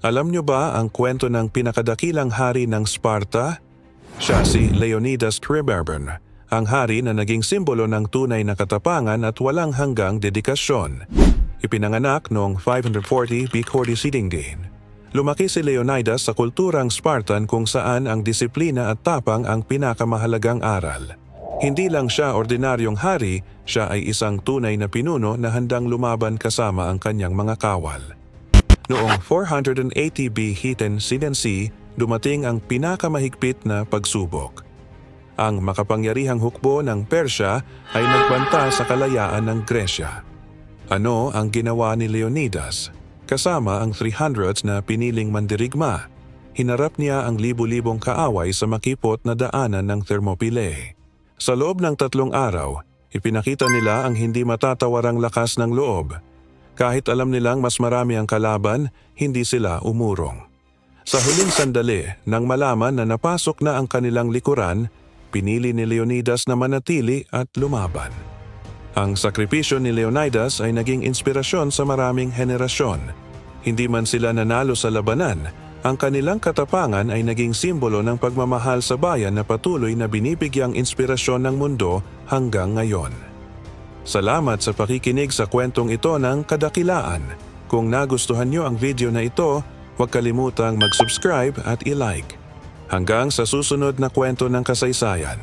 Alam nyo ba ang kwento ng pinakadakilang hari ng Sparta? Siya si Leonidas Triberben, ang hari na naging simbolo ng tunay na katapangan at walang hanggang dedikasyon. Ipinanganak noong 540 B.C. Sidingdin. Lumaki si Leonidas sa kulturang Spartan kung saan ang disiplina at tapang ang pinakamahalagang aral. Hindi lang siya ordinaryong hari, siya ay isang tunay na pinuno na handang lumaban kasama ang kanyang mga kawal. Noong 480 BC Sinensi, dumating ang pinakamahigpit na pagsubok. Ang makapangyarihang hukbo ng Persya ay nagbanta sa kalayaan ng Gresya. Ano ang ginawa ni Leonidas? Kasama ang 300 na piniling mandirigma. Hinarap niya ang libu-libong kaaway sa makipot na daanan ng Thermopylae. Sa loob ng tatlong araw, ipinakita nila ang hindi matatawarang lakas ng loob. Kahit alam nilang mas marami ang kalaban, hindi sila umurong. Sa huling sandali, nang malaman na napasok na ang kanilang likuran, pinili ni Leonidas na manatili at lumaban. Ang sakripisyo ni Leonidas ay naging inspirasyon sa maraming henerasyon. Hindi man sila nanalo sa labanan, ang kanilang katapangan ay naging simbolo ng pagmamahal sa bayan na patuloy na binibigyang inspirasyon ng mundo hanggang ngayon. Salamat sa pakikinig sa kwentong ito ng kadakilaan. Kung nagustuhan nyo ang video na ito, huwag kalimutang mag-subscribe at i-like. Hanggang sa susunod na kwento ng kasaysayan.